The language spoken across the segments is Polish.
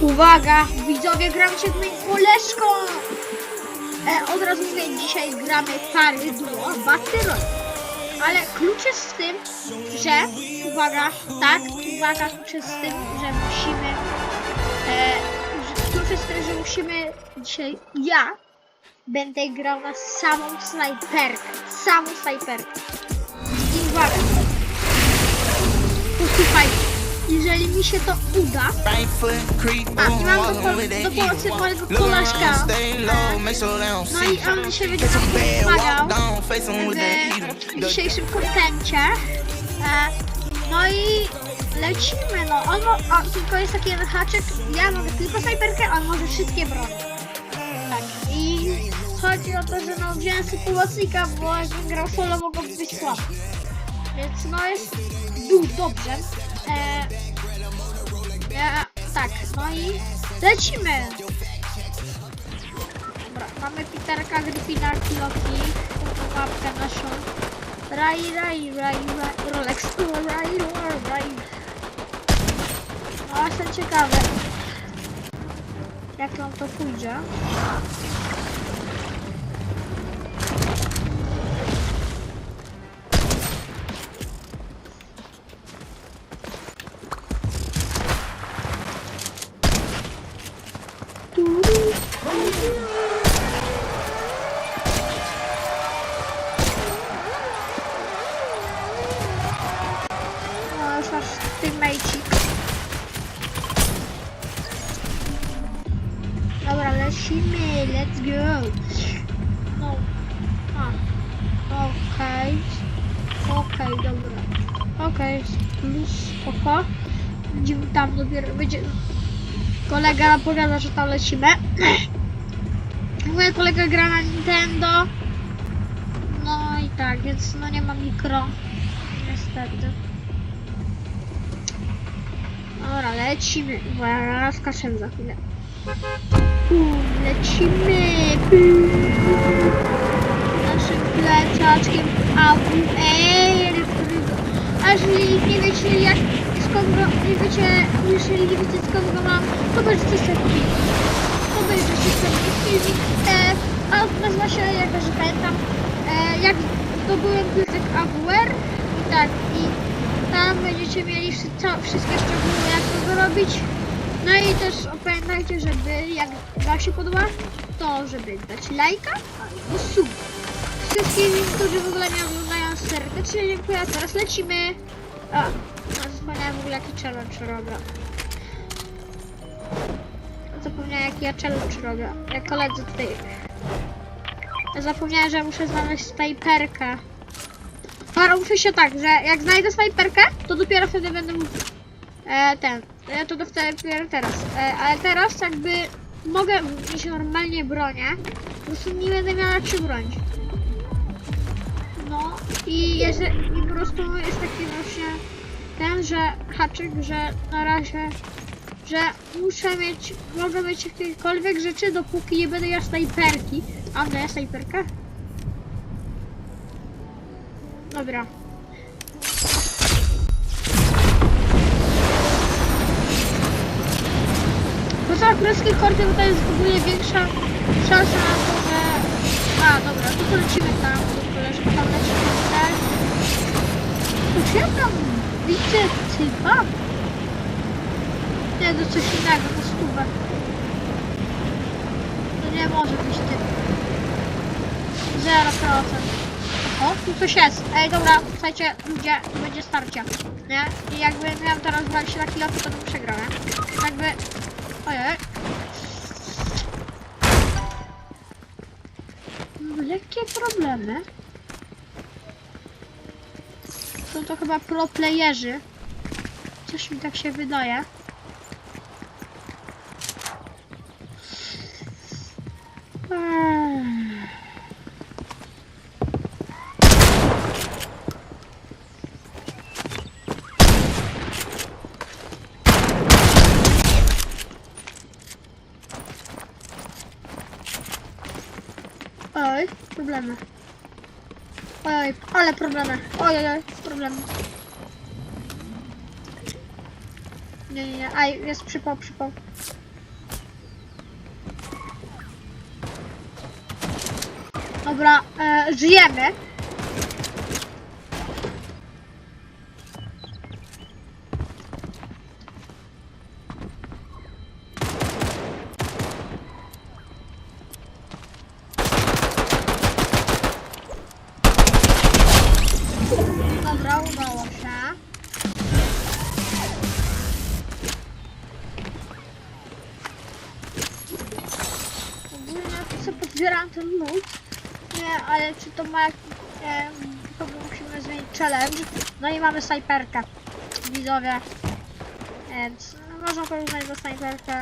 Uwaga, widzowie, gram się z moim koleżką! E, od razu mówię, dzisiaj gramy pary duo Battle. Ale klucz jest w tym, że, uwaga, tak, uwaga, klucz jest w tym, że musimy, e, klucz jest w tym, że musimy dzisiaj, ja będę grał na samą snajperkę, samą snajperkę. I uwaga, posłuchajcie, jeżeli mi się to uda, A, i mam do, po, do koleżka. No i on dzisiaj będzie nam pomagał w dzisiejszym kontencie. E, no i lecimy, no. On mo, o, tylko jest taki jeden haczyk, ja mogę tylko snajperkę, on może wszystkie bronie. Tak, i chodzi o to, że no wziąłem sobie pomocnika, bo jakbym grał solo mogło być słabo. Więc no jest du, dobrze. E, ja, tak, no i lecimy. Dobra, mamy Peterka, Gryfina, Kiloki, mapkę naszą. Raj, raj, raj, raj, Rolex, raj, raj, raj. No, jestem ciekawy, jak on to pójdzie. Lecimy, let's go. No, a, okej, okej, dobra. Okej, plus, spoko. Będziemy tam dopiero, będzie... Kolega powiada, że tam lecimy. Mój kolega gra na Nintendo. No i tak, więc no nie ma mikro. Niestety. Dobra, lecimy. Uwaga, skaczemy za chwilę. Lecimy. Naszym plecaczkiem AWR. A jeżeli nie wiecie jak, skąd go, nie wiecie, jeżeli nie wiecie skąd go mam, to będziecie sobie będziecie sobie filmik. E, a nazywa się, jak dobrze pamiętam, e, jak zdobyłem plecak AWR. I tak, i tam będziecie mieli wszy- co, wszystkie szczegóły, jak to zrobić. No i też pamiętajcie, żeby jak Wam się podoba, to żeby dać lajka albo sub. Wszystkim, którzy w ogóle mnie oglądają serdecznie dziękuję. A teraz lecimy. A, zapomniałem w ogóle jaki challenge robię. Zapomniałem jaki ja challenge robię. Jak koledzy tutaj. Zapomniałem, że muszę znaleźć snajperkę. Dobra, muszę się tak, że jak znajdę snajperkę, to dopiero wtedy będę mógł e, ten. Ja to wtedy dopiero teraz. E, ale teraz jakby mogę mieć normalnie bronię. Po prostu nie będę miała czym bronić. No i, jeżeli, i po prostu jest taki właśnie ten, że haczyk, że na razie, że muszę mieć, mogę mieć jakiekolwiek rzeczy, dopóki nie będę miała snajperki. A no ja snajperkę? Dobra. Królewskiej kordy to jest w ogóle większa szansa na to, że... A, dobra, to lecimy tam, do koleżki tam lecimy, tak? To ja tam widzę typa? Nie, to coś innego, to stówę. To nie może być typ. 0%. O, tu coś jest. Ej, dobra, słuchajcie, ludzie, tu będzie starcie. Nie? I jakby miałem teraz walić na kilofy, to bym przegrał, nie? Jakby... Ojej. Mam lekkie problemy. Są to chyba pro playerzy. Coś mi tak się wydaje. Oj, problemy. Oj, ale problemy. Oj, oj, oj, problemy. Nie, nie, nie. Aj, jest przypał, przypał. Dobra, e, żyjemy. Dobra, udało się. Ogólnie sobie podbieram ten lód. Nie, ale czy to ma jakiś... E, to musimy zmienić challenge. No i mamy snajperkę. Widzowie. Więc no, można porównać do snajperkę.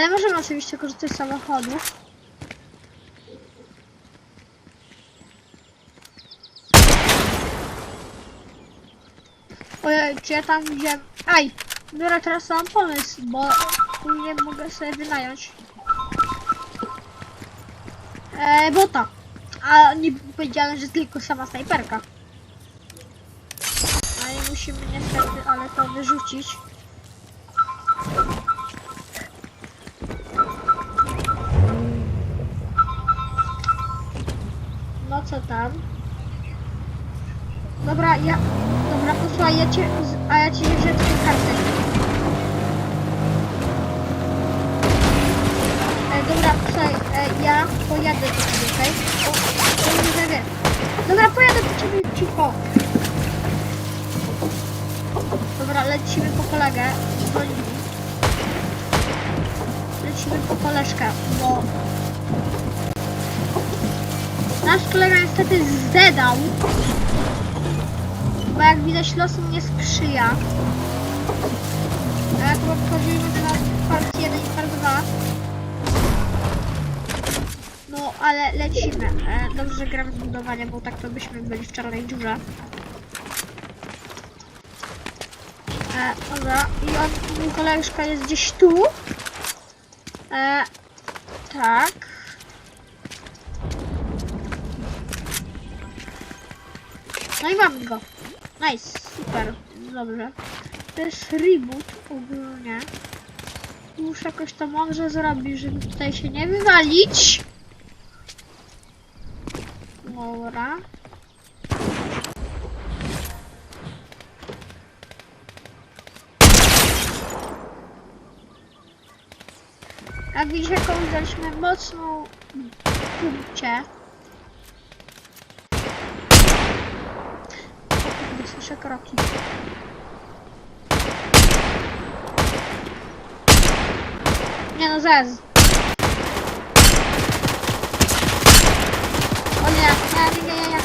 Ale możemy oczywiście korzystać z samochodów. Ojej, czy ja tam widziałem... Aj! Dobra, teraz mam pomysł, bo nie mogę sobie wynająć e, bota. A nie powiedziałem, że tylko sama snajperka. Ale musimy niestety, ale to wyrzucić. Co tam? Dobra, ja... Dobra, posłuchaj, ja cię... A ja ci twoją kartę. E, dobra, słuchaj, e, ja pojadę do ciebie, okej? O, to już wiem. Dobra, pojadę do ciebie cicho. Dobra, lecimy po kolegę. Dzwoń mi. Lecimy po koleżkę, bo... Nasz kolega niestety zdedał. Bo jak widać losu nie sprzyja. A jak wchodzimy na part 1 i part 2. No, ale lecimy. E, dobrze, że gram z budowania, bo tak to byśmy byli w czarnej dziurze. E, dobra, i on, mój koleżka jest gdzieś tu. E, tak. No i mamy go. Nice, super, dobrze. To jest reboot ogólnie. Muszę jakoś to mądrze zrobić, żeby tutaj się nie wywalić. Dobra. Jak widzicie, komuś daliśmy mocną punkcie. Nie słyszę kroki. Nie no, zez. O nie, nie, nie, nie, nie.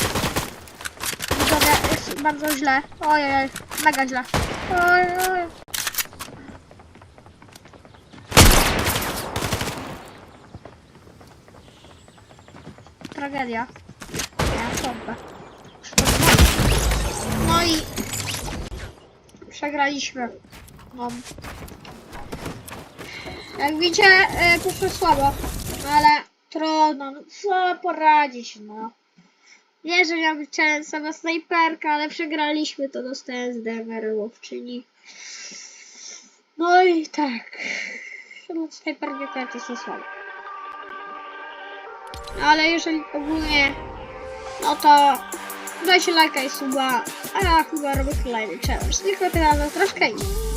Widzowie, jest bardzo źle. Ojej, mega źle. Oj, oj. Tragedia. Ja pompę. Przegraliśmy. No. Jak widzicie, e, poszło słabo, ale trudno, no co poradzić, no. Nie, że miał być sama snajperka, ale przegraliśmy, to dostałem z DMR łowczyni. No i tak. No, snajperki to jest słabo. Ale jeżeli ogólnie, no to dajcie lajka i suba, a na chyba robię kolejny challenge. Tylko teraz troszkę inny.